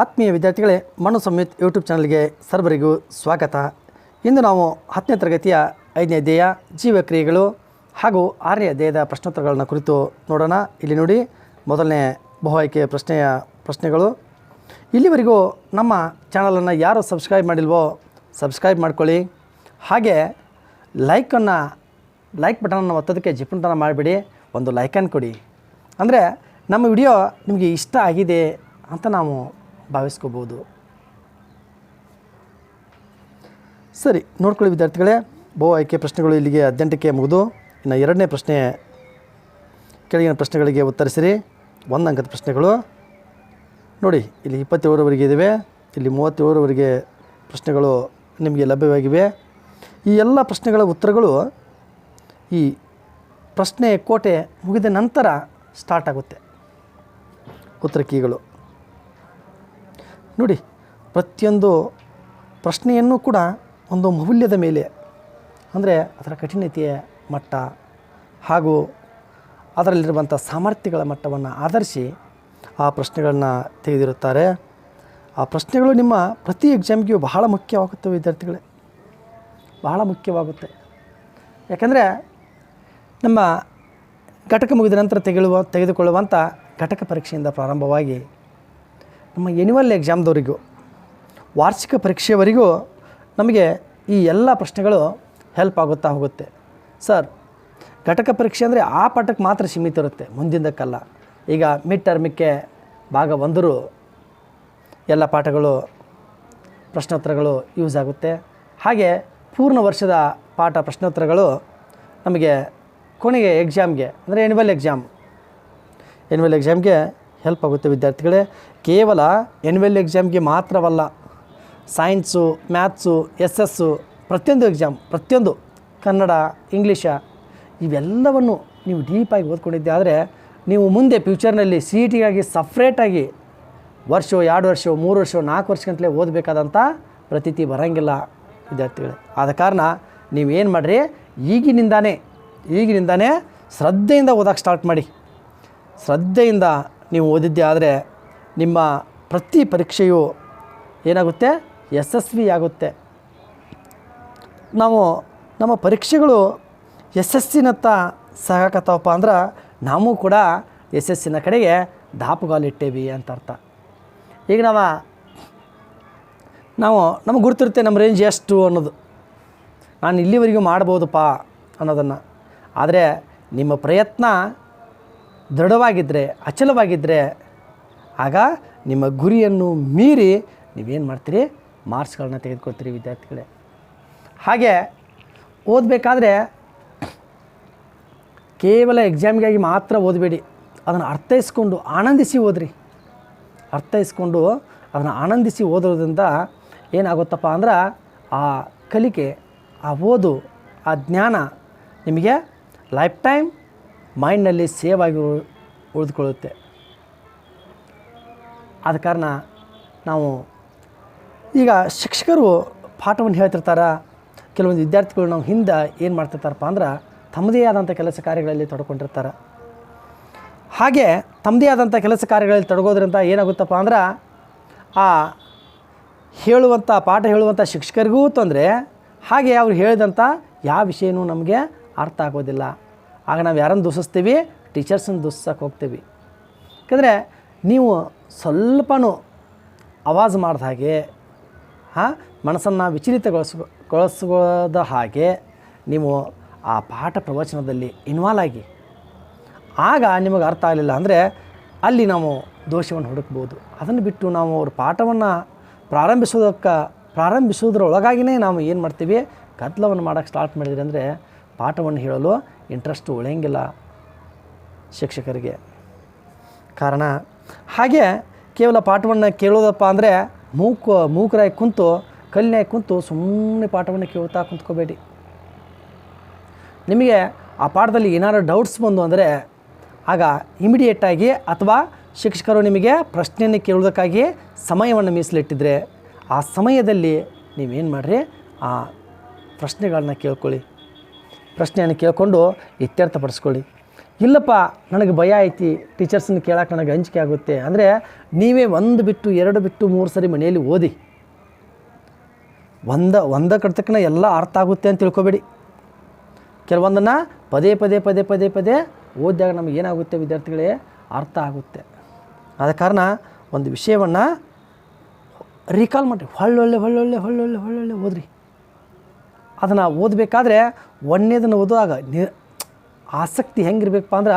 ಆತ್ಮೀಯ ವಿದ್ಯಾರ್ಥಿಗಳೇ, ಮಣ್ಣು ಸಂಯುತ್ ಯೂಟ್ಯೂಬ್ ಚಾನಲ್ಗೆ ಸರ್ವರಿಗೂ ಸ್ವಾಗತ. ಇಂದು ನಾವು ಹತ್ತನೇ ತರಗತಿಯ ಐದನೇ ಅಧ್ಯಾಯ ಜೀವಕ್ರಿಯೆಗಳು ಹಾಗೂ ಆರನೇ ಅಧ್ಯಾಯದ ಪ್ರಶ್ನೋತ್ತರಗಳನ್ನು ಕುರಿತು ನೋಡೋಣ. ಇಲ್ಲಿ ನೋಡಿ, ಮೊದಲನೇ ಬಹು ಆಯ್ಕೆಯ ಪ್ರಶ್ನೆಯ ಪ್ರಶ್ನೆಗಳು. ಇಲ್ಲಿವರೆಗೂ ನಮ್ಮ ಚಾನಲನ್ನು ಯಾರು ಸಬ್ಸ್ಕ್ರೈಬ್ ಮಾಡಿಲ್ವೋ, ಸಬ್ಸ್ಕ್ರೈಬ್ ಮಾಡ್ಕೊಳ್ಳಿ. ಹಾಗೆ ಲೈಕನ್ನು ಲೈಕ್ ಬಟನನ್ನು ಒತ್ತೋದಕ್ಕೆ ಜಿಪುಂಟನ ಮಾಡಿಬಿಡಿ, ಒಂದು ಲೈಕನ್ನು ಕೊಡಿ. ಅಂದರೆ ನಮ್ಮ ವಿಡಿಯೋ ನಿಮಗೆ ಇಷ್ಟ ಆಗಿದೆ ಅಂತ ನಾವು ಭಾವಿಸ್ಕೋಬೋದು ಸರಿ, ನೋಡ್ಕೊಳ್ಳಿ ವಿದ್ಯಾರ್ಥಿಗಳೇ, ಬಹು ಆಯ್ಕೆ ಪ್ರಶ್ನೆಗಳು ಇಲ್ಲಿಗೆ ಹದಿನೆಂಟಕ್ಕೆ ಮುಗಿದು, ಇನ್ನು ಎರಡನೇ ಪ್ರಶ್ನೆ, ಕೆಳಗಿನ ಪ್ರಶ್ನೆಗಳಿಗೆ ಉತ್ತರಿಸಿರಿ. ಒಂದು ಅಂಕದ ಪ್ರಶ್ನೆಗಳು. ನೋಡಿ, ಇಲ್ಲಿ ಇಪ್ಪತ್ತೇಳರವರೆಗೆ ಇದ್ದಾವೆ ಇಲ್ಲಿ ಮೂವತ್ತೇಳರವರೆಗೆ ಪ್ರಶ್ನೆಗಳು ನಿಮಗೆ ಲಭ್ಯವಾಗಿವೆ. ಈ ಎಲ್ಲ ಪ್ರಶ್ನೆಗಳ ಉತ್ತರಗಳು ಈ ಪ್ರಶ್ನೆ ಕೋಟೆ ಮುಗಿದ ನಂತರ ಸ್ಟಾರ್ಟ್ ಆಗುತ್ತೆ. ಉತ್ತರ ಕೀಗಳು. ನೋಡಿ, ಪ್ರತಿಯೊಂದು ಪ್ರಶ್ನೆಯನ್ನು ಕೂಡ ಒಂದು ಮೌಲ್ಯದ ಮೇಲೆ, ಅಂದರೆ ಅದರ ಕಠಿಣತೆಯ ಮಟ್ಟ ಹಾಗೂ ಅದರಲ್ಲಿರುವಂಥ ಸಾಮರ್ಥ್ಯಗಳ ಮಟ್ಟವನ್ನು ಆಧರಿಸಿ ಆ ಪ್ರಶ್ನೆಗಳನ್ನು ತೆಗೆದಿರುತ್ತಾರೆ. ಆ ಪ್ರಶ್ನೆಗಳು ನಿಮ್ಮ ಪ್ರತಿ ಎಕ್ಸಾಮ್ಗೂ ಬಹಳ ಮುಖ್ಯವಾಗುತ್ತೆ ವಿದ್ಯಾರ್ಥಿಗಳೇ. ಬಹಳ ಮುಖ್ಯವಾಗುತ್ತೆ. ಯಾಕಂದರೆ ನಮ್ಮ ಘಟಕ ಮುಗಿದ ನಂತರ ತೆಗೆಳುವ, ತೆಗೆದುಕೊಳ್ಳುವಂಥ ಘಟಕ ಪರೀಕ್ಷೆಯಿಂದ ಪ್ರಾರಂಭವಾಗಿ ನಮ್ಮ ಎನ್ಯುವಲ್ ಎಕ್ಸಾಮ್ದವರಿಗೂ ವಾರ್ಷಿಕ ಪರೀಕ್ಷೆಯವರಿಗೂ ನಮಗೆ ಈ ಎಲ್ಲ ಪ್ರಶ್ನೆಗಳು ಹೆಲ್ಪ್ ಆಗುತ್ತಾ ಹೋಗುತ್ತೆ. ಸರ್ ಘಟಕ ಪರೀಕ್ಷೆ ಅಂದರೆ ಆ ಪಾಠಕ್ಕೆ ಮಾತ್ರ ಸೀಮಿತ ಇರುತ್ತೆ ಮುಂದಿಂದಕ್ಕಲ್ಲ. ಈಗ ಮಿಡ್ ಟರ್ಮಿಕ್ಕೆ ಭಾಗ ಒಂದರು ಎಲ್ಲ ಪಾಠಗಳು, ಪ್ರಶ್ನೋತ್ತರಗಳು ಯೂಸ್ ಆಗುತ್ತೆ. ಹಾಗೆ ಪೂರ್ಣ ವರ್ಷದ ಪಾಠ ಪ್ರಶ್ನೋತ್ತರಗಳು ನಮಗೆ ಕೊನೆಗೆ ಎಕ್ಸಾಮ್ಗೆ ಅಂದರೆ ಎನ್ಯುವಲ್ ಎಕ್ಸಾಮ್ ಎನ್ಯುವಲ್ ಎಕ್ಸಾಮ್ಗೆ ಹೆಲ್ಪ್ ಆಗುತ್ತೆ ವಿದ್ಯಾರ್ಥಿಗಳೇ. ಕೇವಲ ಎನ್ವೆಲ್ ಎಕ್ಸಾಮ್ಗೆ ಮಾತ್ರವಲ್ಲ ಸೈನ್ಸು ಮ್ಯಾಥ್ಸು ಎಸ್ ಎಸ್ಸು ಪ್ರತಿಯೊಂದು ಎಕ್ಸಾಮ್ ಪ್ರತಿಯೊಂದು, ಕನ್ನಡ ಇಂಗ್ಲೀಷ ಇವೆಲ್ಲವನ್ನು ನೀವು ಡೀಪಾಗಿ ಓದ್ಕೊಂಡಿದ್ದೆ. ಆದರೆ ನೀವು ಮುಂದೆ ಫ್ಯೂಚರ್ನಲ್ಲಿ ಸಿ ಇ ಟಿಗಾಗಿ ಸಪ್ರೇಟಾಗಿ ವರ್ಷ, ಎರಡು ವರ್ಷ, ಮೂರು ವರ್ಷ, ನಾಲ್ಕು ವರ್ಷಗಂತಲೇ ಓದಬೇಕಾದಂಥ ಪ್ರತೀತಿ ಬರೋಂಗಿಲ್ಲ ವಿದ್ಯಾರ್ಥಿಗಳೇ. ಆದ ಕಾರಣ ನೀವೇನು ಮಾಡಿರಿ? ಈಗಿನಿಂದಾನೇ ಈಗಿನಿಂದಾನೇ ಶ್ರದ್ಧೆಯಿಂದ ಓದೋಕ್ಕೆ ಸ್ಟಾರ್ಟ್ ಮಾಡಿ. ಶ್ರದ್ಧೆಯಿಂದ ನೀವು ಓದಿದ್ದೇ ಆದರೆ ನಿಮ್ಮ ಪ್ರತಿ ಪರೀಕ್ಷೆಯು ಏನಾಗುತ್ತೆ? ಯಶಸ್ವಿಯಾಗುತ್ತೆ ನಾವು ನಮ್ಮ ಪರೀಕ್ಷೆಗಳು ಯಶಸ್ಸಿನತ್ತ ಸಾಗಕತ್ತವಪ್ಪ ಅಂದ್ರೆ ನಾವು ಕೂಡ ಯಶಸ್ಸಿನ ಕಡೆಗೆ ದಾಪುಗಾಲಿಟ್ಟೇವಿ ಅಂತ ಅರ್ಥ. ಈಗ ನಾವು ನಾವು ನಮಗೆ ಗುರುತಿರುತ್ತೆ ನಮ್ಮ ರೇಂಜ್ ಎಷ್ಟು ಅನ್ನೋದು. ನಾನು ಇಲ್ಲಿವರೆಗೂ ಮಾಡ್ಬೋದಪ್ಪ ಅನ್ನೋದನ್ನು. ಆದರೆ ನಿಮ್ಮ ಪ್ರಯತ್ನ ದೃಢವಾಗಿದ್ದರೆ ಅಚಲವಾಗಿದ್ದರೆ ಆಗ ನಿಮ್ಮ ಗುರಿಯನ್ನು ಮೀರಿ ನೀವೇನು ಮಾಡ್ತೀರಿ? ಮಾರ್ಕ್ಸ್ಗಳನ್ನ ತೆಗೆದುಕೊಳ್ತೀರಿ, ವಿದ್ಯಾರ್ಥಿಗಳೇ. ಹಾಗೆ ಓದಬೇಕಾದ್ರೆ ಕೇವಲ ಎಕ್ಸಾಮ್ಗಾಗಿ ಮಾತ್ರ ಓದಬೇಡಿ. ಅದನ್ನು ಅರ್ಥೈಸ್ಕೊಂಡು ಆನಂದಿಸಿ ಓದ್ರಿ. ಅರ್ಥೈಸ್ಕೊಂಡು ಅದನ್ನು ಆನಂದಿಸಿ ಓದೋದ್ರಿಂದ ಏನಾಗುತ್ತಪ್ಪ ಅಂದ್ರೆ ಆ ಕಲಿಕೆ, ಆ ಓದು, ಆ ಜ್ಞಾನ ನಿಮಗೆ ಲೈಫ್ ಟೈಮ್ ಮೈಂಡ್ನಲ್ಲಿ ಸೇವ್ ಆಗಿ ಉಳ್- ಉಳಿದುಕೊಳ್ಳುತ್ತೆ. ಆದ ಕಾರಣ ನಾವು ಈಗ ಶಿಕ್ಷಕರು ಪಾಠವನ್ನು ಹೇಳ್ತಿರ್ತಾರೆ, ಕೆಲವೊಂದು ವಿದ್ಯಾರ್ಥಿಗಳು ನಾವು ಹಿಂದೆ ಏನು ಮಾಡ್ತಿರ್ತಾರಪ್ಪ ಅಂದ್ರೆ ತಮ್ಮದೇ ಆದಂಥ ಕೆಲಸ ಕಾರ್ಯಗಳಲ್ಲಿ ತೊಡ್ಕೊಂಡಿರ್ತಾರೆ. ಹಾಗೆ ತಮ್ಮದೇ ಆದಂಥ ಕೆಲಸ ಕಾರ್ಯಗಳಲ್ಲಿ ತೊಡಗೋದ್ರಿಂದ ಏನಾಗುತ್ತಪ್ಪ ಅಂದ್ರೆ ಆ ಹೇಳುವಂಥ, ಪಾಠ ಹೇಳುವಂಥ ಶಿಕ್ಷಕರಿಗೂ ತೊಂದರೆ, ಹಾಗೆ ಅವ್ರು ಹೇಳಿದಂಥ ಯಾವ ವಿಷಯನೂ ನಮಗೆ ಅರ್ಥ ಆಗೋದಿಲ್ಲ. ಆಗ ನಾವು ಯಾರನ್ನು ದೂಷಿಸ್ತೀವಿ? ಟೀಚರ್ಸನ್ನು ದೂಷಿಸೋಕೆ ಹೋಗ್ತೀವಿ. ಯಾಕಂದರೆ ನೀವು ಸ್ವಲ್ಪನೂ ಆವಾಜ್ ಮಾಡಿದ ಹಾಗೆ, ಹಾಂ, ಮನಸ್ಸನ್ನು ವಿಚಲಿತಗೊಳಿಸ್ ಗೊಳಿಸದ ಹಾಗೆ ನೀವು ಆ ಪಾಠ ಪ್ರವಚನದಲ್ಲಿ ಇನ್ವಾಲ್ವ್ ಆಗಿ. ಆಗ ನಿಮಗೆ ಅರ್ಥ ಆಗಲಿಲ್ಲ ಅಂದರೆ ಅಲ್ಲಿ ನಾವು ದೋಷವನ್ನು ಹುಡುಕ್ಬೋದು. ಅದನ್ನು ಬಿಟ್ಟು ನಾವು ಅವ್ರ ಪಾಠವನ್ನು ಪ್ರಾರಂಭಿಸೋದಕ್ಕೆ ಪ್ರಾರಂಭಿಸೋದ್ರೊಳಗಾಗಿಯೇ ನಾವು ಏನು ಮಾಡ್ತೀವಿ? ಗದ್ದಲವನ್ನು ಮಾಡೋಕ್ಕೆ ಸ್ಟಾರ್ಟ್ ಮಾಡಿದ್ರಿ ಅಂದರೆ ಪಾಠವನ್ನು ಹೇಳಲು ಇಂಟ್ರೆಸ್ಟ್ ಉಳಿಯಂಗಿಲ್ಲ ಶಿಕ್ಷಕರಿಗೆ. ಕಾರಣ, ಹಾಗೆ ಕೇವಲ ಪಾಠವನ್ನು ಕೇಳೋದಪ್ಪ ಅಂದರೆ ಮೂಕು ಮೂಕರಾಗಿ ಕುಂತು ಕಲ್ಲಿನಾಗಿ ಕುಂತು ಸುಮ್ಮನೆ ಪಾಠವನ್ನು ಕೇಳ್ತಾ ಕುಂತ್ಕೋಬೇಡಿ. ನಿಮಗೆ ಆ ಪಾಠದಲ್ಲಿ ಏನಾದರೂ ಡೌಟ್ಸ್ ಬಂದು ಅಂದರೆ ಆಗ ಇಮಿಡಿಯೇಟಾಗಿ ಅಥವಾ ಶಿಕ್ಷಕರು ನಿಮಗೆ ಪ್ರಶ್ನೆಯನ್ನು ಕೇಳೋದಕ್ಕಾಗಿ ಸಮಯವನ್ನು ಮೀಸಲಿಟ್ಟಿದ್ರೆ ಆ ಸಮಯದಲ್ಲಿ ನೀವೇನು ಮಾಡಿರಿ? ಆ ಪ್ರಶ್ನೆಗಳನ್ನ ಕೇಳ್ಕೊಳ್ಳಿ. ಪ್ರಶ್ನೆಯನ್ನು ಕೇಳಿಕೊಂಡು ಇತ್ಯರ್ಥಪಡಿಸ್ಕೊಳ್ಳಿ ಇಲ್ಲಪ್ಪ, ನನಗೆ ಭಯ ಐತಿ ಟೀಚರ್ಸನ್ನು ಕೇಳೋಕೆ ನನಗೆ ಅಂಜಿಕೆ ಆಗುತ್ತೆ. ಅಂದರೆ ನೀವೇ ಒಂದು ಬಿಟ್ಟು ಎರಡು ಬಿಟ್ಟು ಮೂರು ಸರಿ ಮನೆಯಲ್ಲಿ ಓದಿ. ಒಂದ ಒಂದ ಕಡ್ತಕ್ಕನ ಎಲ್ಲ ಅರ್ಥ ಆಗುತ್ತೆ ಅಂತ ತಿಳ್ಕೊಬೇಡಿ. ಕೆಲವೊಂದನ್ನು ಪದೇ ಪದೇ ಪದೇ ಪದೇ ಪದೇ ಓದಿದಾಗ ನಮಗೆ ಏನಾಗುತ್ತೆ ವಿದ್ಯಾರ್ಥಿಗಳೇ? ಅರ್ಥ ಆಗುತ್ತೆ. ಆದ ಕಾರಣ ಒಂದು ವಿಷಯವನ್ನು ರೀಕಾಲ್ ಮಾಡಿರಿ. ಹೊಳ್ಳೊಳ್ಳೆ ಹೊಳ್ಳೊಳ್ಳೆ ಹೊಳ್ಳೊಳ್ಳೆ ಹೊಳ್ಳೊಳ್ಳೆ ಓದ್ರಿ. ಅದನ್ನು ಓದಬೇಕಾದ್ರೆ ಒಂದನೇದನ್ನು ಓದುವಾಗ ನಿ, ಆಸಕ್ತಿ ಹೆಂಗಿರ್ಬೇಕಪ್ಪ ಅಂದ್ರೆ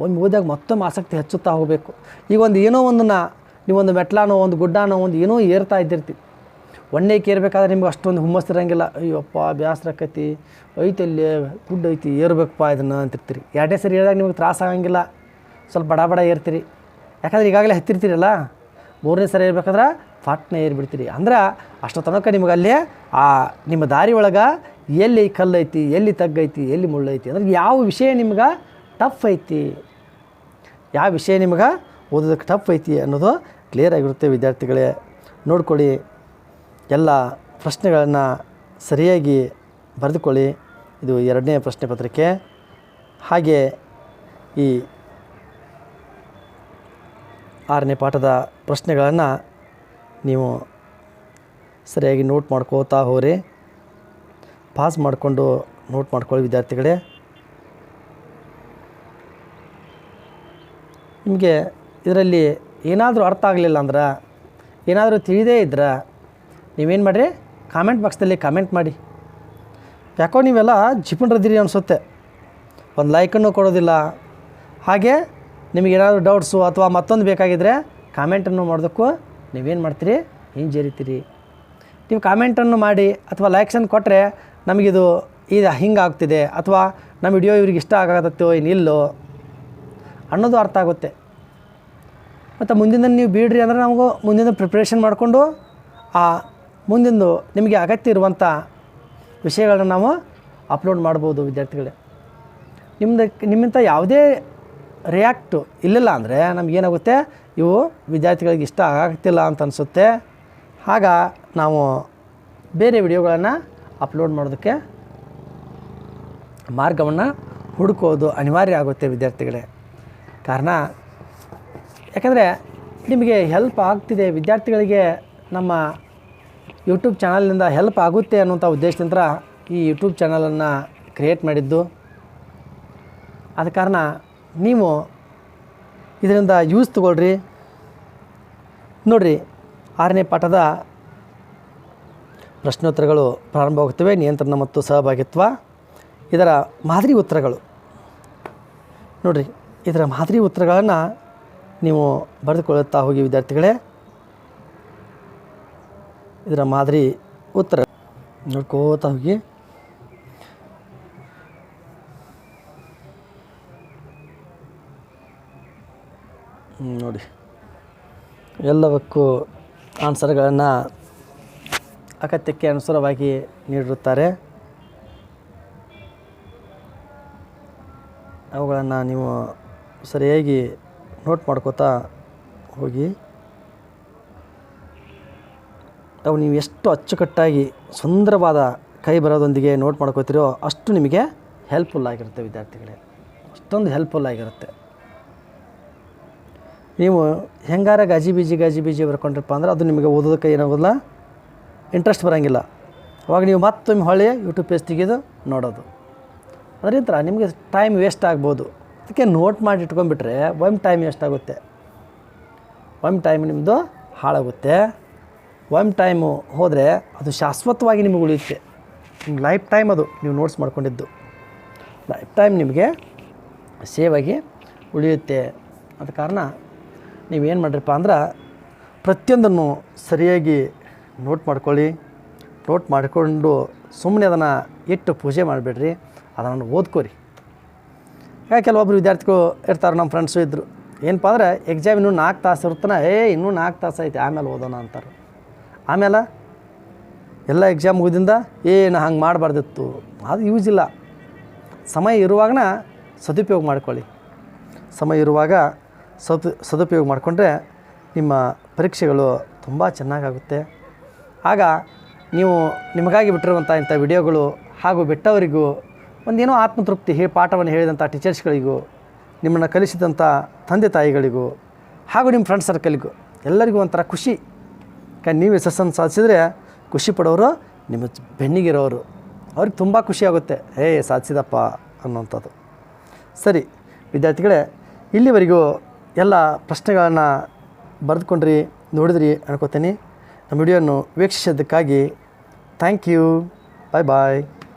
ಒಮ್ಮೆ ಓದಿದಾಗ ಮತ್ತೊಮ್ಮೆ ಆಸಕ್ತಿ ಹೆಚ್ಚುತ್ತಾ ಹೋಗಬೇಕು. ಈಗ ಒಂದು ಏನೋ ಒಂದನ್ನು ನೀವೊಂದು ಮೆಟ್ಲಾನೋ, ಒಂದು ಗುಡ್ಡಾನೋ, ಒಂದು ಏನೋ ಏರ್ತಾ ಇದ್ದಿರ್ತಿ. ಒಂದೇಕ್ಕೆ ಏರ್ಬೇಕಾದ್ರೆ ನಿಮ್ಗೆ ಅಷ್ಟೊಂದು ಹುಮ್ಮಸ್ಸು ಅಯ್ಯೋಪ್ಪ ಅಯ್ಯಪ್ಪ, ಬ್ಯಾಸ್ರ ಆಕೈತಿ, ಐತೆ ಅಲ್ಲಿ ಗುಡ್ಡ ಐತಿ, ಏರ್ಬೇಕಪ್ಪ ಇದನ್ನು ಅಂತಿರ್ತೀರಿ. ಎರಡನೇ ಸರಿ ಹೇಳಿದಾಗ ನಿಮ್ಗೆ ತ್ರಾಸ ಆಗಂಗಿಲ್ಲ. ಸ್ವಲ್ಪ ಬಡ ಬಡ ಏರ್ತೀರಿ. ಯಾಕಂದ್ರೆ ಈಗಾಗಲೇ ಹತ್ತಿರ್ತೀರಲ್ಲ? ಮೂರನೇ ಸರಿ ಏರ್ಬೇಕಾದ್ರೆ ಫಾಟ್ನ ಏರ್ಬಿಡ್ತೀರಿ ಅಂದ್ರೆ ಅಷ್ಟು ತನಕ ನಿಮಗೆ ಅಲ್ಲಿ ಆ ನಿಮ್ಮ ದಾರಿ ಒಳಗೆ ಎಲ್ಲಿ ಕಲ್ಲೈತಿ, ಎಲ್ಲಿ ತಗ್ಗೈತಿ, ಎಲ್ಲಿ ಮುಳ್ಳೈತಿ ಅಂದ್ರೆ ಯಾವ ವಿಷಯ ನಿಮ್ಗೆ ಟಫ್ ಐತಿ? ಯಾವ ವಿಷಯ ನಿಮ್ಗೆ ಓದೋದಕ್ಕೆ ಟಫ್ ಐತಿ ಅನ್ನೋದು ಕ್ಲಿಯರ್ ಆಗಿರುತ್ತೆ ವಿದ್ಯಾರ್ಥಿಗಳೇ. ನೋಡ್ಕೊಳ್ಳಿ, ಎಲ್ಲ ಪ್ರಶ್ನೆಗಳನ್ನು ಸರಿಯಾಗಿ ಬರೆದುಕೊಳ್ಳಿ. ಇದು ಎರಡನೇ ಪ್ರಶ್ನೆ ಪತ್ರಿಕೆ. ಹಾಗೆ ಈ ಆರನೇ ಪಾಠದ ಪ್ರಶ್ನೆಗಳನ್ನು ನೀವು ಸರಿಯಾಗಿ ನೋಟ್ ಮಾಡ್ಕೋತಾ ಹೋರಿ ಪಾಸ್ ಮಾಡಿಕೊಂಡು ನೋಟ್ ಮಾಡ್ಕೊಳ್ಳಿ ವಿದ್ಯಾರ್ಥಿಗಳೇ. ನಿಮಗೆ ಇದರಲ್ಲಿ ಏನಾದರೂ ಅರ್ಥ ಆಗಲಿಲ್ಲ ಅಂದ್ರೆ, ಏನಾದರೂ ತಿಳಿದೇ ಇದ್ರೆ, ನೀವೇನು ಮಾಡಿರಿ? ಕಾಮೆಂಟ್ ಬಾಕ್ಸ್ದಲ್ಲಿ ಕಾಮೆಂಟ್ ಮಾಡಿ. ಯಾಕೋ ನೀವೆಲ್ಲ ಜಿಪುಣ್ರದಿರಿ ಅನಿಸುತ್ತೆ. ಒಂದು ಲೈಕನ್ನು ಕೊಡೋದಿಲ್ಲ. ಹಾಗೆ ನಿಮಗೆ ಏನಾದರೂ ಡೌಟ್ಸು ಅಥವಾ ಮತ್ತೊಂದು ಬೇಕಾಗಿದ್ದರೆ ಕಾಮೆಂಟನ್ನು ಮಾಡೋದಕ್ಕೂ ನೀವೇನು ಮಾಡ್ತೀರಿ? ಹಿಂಜರಿತೀರಿ ನೀವು ಕಾಮೆಂಟನ್ನು ಮಾಡಿ ಅಥವಾ ಲೈಕ್ಸನ್ನು ಕೊಟ್ಟರೆ ನಮಗಿದು ಇದು ಹಿಂಗಾಗ್ತಿದೆ ಅಥವಾ ನಮ್ಮ ವಿಡಿಯೋ ಇವ್ರಿಗೆ ಇಷ್ಟ ಆಗತ್ತೋ ಏನಿಲ್ಲೋ ಅನ್ನೋದು ಅರ್ಥ ಆಗುತ್ತೆ. ಮತ್ತು ಮುಂದಿನ ನೀವು ಬಿಡ್ರಿ ಅಂದರೆ ನಮಗೂ ಮುಂದಿನ ಪ್ರಿಪ್ರೇಷನ್ ಮಾಡಿಕೊಂಡು ಆ ಮುಂದಿಂದು ನಿಮಗೆ ಅಗತ್ಯ ಇರುವಂಥ ವಿಷಯಗಳನ್ನ ನಾವು ಅಪ್ಲೋಡ್ ಮಾಡ್ಬೋದು ವಿದ್ಯಾರ್ಥಿಗಳೇ. ನಿಮ್ದು ನಿಮ್ಮಿಂದ ಯಾವುದೇ ರಿಯಾಕ್ಟು ಇಲ್ಲಿಲ್ಲ ಅಂದರೆ ನಮಗೇನಾಗುತ್ತೆ ಇವು ವಿದ್ಯಾರ್ಥಿಗಳಿಗೆ ಇಷ್ಟ ಆಗ್ತಿಲ್ಲ ಅಂತ ಅನಿಸುತ್ತೆ. ಆಗ ನಾವು ಬೇರೆ ವಿಡಿಯೋಗಳನ್ನು ಅಪ್ಲೋಡ್ ಮಾಡೋದಕ್ಕೆ ಮಾರ್ಗವನ್ನು ಹುಡುಕೋದು ಅನಿವಾರ್ಯ ಆಗುತ್ತೆ ವಿದ್ಯಾರ್ಥಿಗಳೇ. ಕಾರಣ, ಯಾಕಂದರೆ ನಿಮಗೆ ಹೆಲ್ಪ್ ಆಗ್ತಿದೆ, ವಿದ್ಯಾರ್ಥಿಗಳಿಗೆ ನಮ್ಮ ಯೂಟ್ಯೂಬ್ ಚಾನಲ್ನಿಂದ ಹೆಲ್ಪ್ ಆಗುತ್ತೆ ಅನ್ನುವಂಥ ಉದ್ದೇಶದಿಂದ ಈ ಯೂಟ್ಯೂಬ್ ಚಾನಲನ್ನು ಕ್ರಿಯೇಟ್ ಮಾಡಿದ್ದು. ಆದ ಕಾರಣ, ನೀವು ಇದರಿಂದ ಯೂಸ್ ತಗೊಳ್ರಿ. ನೋಡಿರಿ, ಆರನೇ ಪಾಠದ ಪ್ರಶ್ನೋತ್ತರಗಳು ಪ್ರಾರಂಭವಾಗುತ್ತವೆ ನಿಯಂತ್ರಣ ಮತ್ತು ಸಹಭಾಗಿತ್ವ. ಇದರ ಮಾದರಿ ಉತ್ತರಗಳು. ನೋಡಿರಿ, ಇದರ ಮಾದರಿ ಉತ್ತರಗಳನ್ನು ನೀವು ಬರೆದುಕೊಳ್ಳುತ್ತಾ ಹೋಗಿ ವಿದ್ಯಾರ್ಥಿಗಳೇ. ಇದರ ಮಾದರಿ ಉತ್ತರ ನೋಡ್ಕೋತಾ ಹೋಗಿ. ನೋಡಿ. ಎಲ್ಲವಕ್ಕೂ ಆನ್ಸರ್ಗಳನ್ನು ಅಗತ್ಯಕ್ಕೆ ಅನುಸಾರವಾಗಿ ನೀಡಿರುತ್ತಾರೆ. ಅವುಗಳನ್ನು ನೀವು ಸರಿಯಾಗಿ ನೋಟ್ ಮಾಡ್ಕೋತಾ ಹೋಗಿ. ಅವು ನೀವು ಎಷ್ಟು ಅಚ್ಚುಕಟ್ಟಾಗಿ ಸುಂದರವಾದ ಕೈ ಬರೋದೊಂದಿಗೆ ನೋಟ್ ಮಾಡ್ಕೋತೀರೋ ಅಷ್ಟು ನಿಮಗೆ ಹೆಲ್ಪ್ಫುಲ್ ಆಗಿರುತ್ತೆ ವಿದ್ಯಾರ್ಥಿಗಳೇ. ಅಷ್ಟೊಂದು ಹೆಲ್ಪ್ಫುಲ್ ಆಗಿರುತ್ತೆ. ನೀವು ಹೆಂಗಾರ ಗಾಜಿ ಬೀಜಿ ಗಾಜಿ ಬೀಜಿ ಬರ್ಕೊಂಡ್ರಪ್ಪ ಅಂದ್ರೆ ಅದು ನಿಮಗೆ ಓದೋದಕ್ಕೆ ಏನಾಗೋದಿಲ್ಲ ಇಂಟ್ರೆಸ್ಟ್ ಬರೋಂಗಿಲ್ಲ. ಅವಾಗ ನೀವು ಮತ್ತೊಮ್ಮೆ ಹೊಳ್ಳಿ ಯೂಟ್ಯೂಬ್ ಪೇಜ್ ತೆಗೆದು ನೋಡೋದು. ಅದರಿಂದ ನಿಮಗೆ ಟೈಮ್ ವೇಸ್ಟ್ ಆಗ್ಬೋದು. ಅದಕ್ಕೆ ನೋಟ್ ಮಾಡಿ ಇಟ್ಕೊಂಡ್ಬಿಟ್ರೆ ಒಮ್ಮೆ ಟೈಮ್ ವೇಸ್ಟ್ ಆಗುತ್ತೆ. ಒಮ್ಮೆ ಟೈಮ್ ನಿಮ್ಮದು ಹಾಳಾಗುತ್ತೆ. ಒಮ್ಮೆ ಟೈಮು ಹೋದರೆ ಅದು ಶಾಶ್ವತವಾಗಿ ನಿಮಗೆ ಉಳಿಯುತ್ತೆ. ನಿಮ್ಮ ಲೈಫ್ ಟೈಮ್ ಅದು ನೀವು ನೋಟ್ಸ್ ಮಾಡ್ಕೊಂಡಿದ್ದು. ಲೈಫ್ ಟೈಮ್ ನಿಮಗೆ ಸೇವಾಗಿ ಉಳಿಯುತ್ತೆ. ಅದ ಕಾರಣ ನೀವೇನು ಮಾಡ್ರಿಪ್ಪ ಅಂದ್ರೆ ಪ್ರತಿಯೊಂದನ್ನು ಸರಿಯಾಗಿ ನೋಟ್ ಮಾಡ್ಕೊಳ್ಳಿ. ನೋಟ್ ಮಾಡಿಕೊಂಡು ಸುಮ್ಮನೆ ಅದನ್ನು ಇಟ್ಟು ಪೂಜೆ ಮಾಡಿಬಿಡ್ರಿ. ಅದನ್ನು ಓದ್ಕೋರಿ. ಯಾಕೆ ಕೆಲವೊಬ್ಬರು ವಿದ್ಯಾರ್ಥಿಗಳು ಇರ್ತಾರೆ ನಮ್ಮ ಫ್ರೆಂಡ್ಸು ಇದ್ದರು ಏನಪ್ಪ ಅಂದ್ರೆ ಎಕ್ಸಾಮ್ ಇನ್ನೂ ನಾಲ್ಕು ತಾಸು ಇರ್ತಾನೆ ಏ, ಇನ್ನೂ ನಾಲ್ಕು ತಾಸು ಐತೆ, ಆಮೇಲೆ ಓದೋಣ ಅಂತಾರೆ. ಆಮೇಲೆ ಎಲ್ಲ ಎಕ್ಸಾಮ್ ಮುಗಿದಿಂದ ಏನು ಹಂಗೆ ಮಾಡಬಾರ್ದಿತ್ತು? ಅದು ಯೂಸ್ ಇಲ್ಲ. ಸಮಯ ಇರುವಾಗನ ಸದುಪಯೋಗ ಮಾಡ್ಕೊಳ್ಳಿ. ಸಮಯ ಇರುವಾಗ ಸದು ಸದುಪಯೋಗ ಮಾಡಿಕೊಂಡ್ರೆ ನಿಮ್ಮ ಪರೀಕ್ಷೆಗಳು ತುಂಬ ಚೆನ್ನಾಗಾಗುತ್ತೆ. ಆಗ ನೀವು ನಿಮಗಾಗಿ ಬಿಟ್ಟಿರುವಂಥ ಇಂಥ ವಿಡಿಯೋಗಳು ಹಾಗೂ ಬಿಟ್ಟವರಿಗೂ ಒಂದೇನೋ ಆತ್ಮತೃಪ್ತಿ, ಹೇ ಪಾಠವನ್ನು ಹೇಳಿದಂಥ ಟೀಚರ್ಸ್ಗಳಿಗೂ, ನಿಮ್ಮನ್ನು ಕಲಿಸಿದಂಥ ತಂದೆ ತಾಯಿಗಳಿಗೂ ಹಾಗೂ ನಿಮ್ಮ ಫ್ರೆಂಡ್ ಸರ್ಕಲ್ಗೂ ಎಲ್ಲರಿಗೂ ಒಂಥರ ಖುಷಿ. ಯಾಕಂದ್ರೆ ನೀವು ಯಶಸ್ಸನ್ನು ಸಾಧಿಸಿದರೆ ಖುಷಿ ಪಡೋರು ನಿಮ್ಮ ಬೆನ್ನಿಗಿರೋರು. ಅವ್ರಿಗೆ ತುಂಬ ಖುಷಿ ಆಗುತ್ತೆ. ಏ ಸಾಧಿಸಿದಪ್ಪ ಅನ್ನೋಂಥದ್ದು ಸರಿ, ವಿದ್ಯಾರ್ಥಿಗಳೇ, ಇಲ್ಲಿವರೆಗೂ ಎಲ್ಲ ಪ್ರಶ್ನೆಗಳನ್ನು ಬರೆದುಕೊಂಡ್ರಿ ನೋಡಿದ್ರಿ ಅನ್ಕೋತೀನಿ. ನಮ್ಮ ವಿಡಿಯೋನು ವೀಕ್ಷಿಸಿದ್ದಕ್ಕಾಗಿ ಥ್ಯಾಂಕ್ ಯು ಬಾಯ್ ಬಾಯ್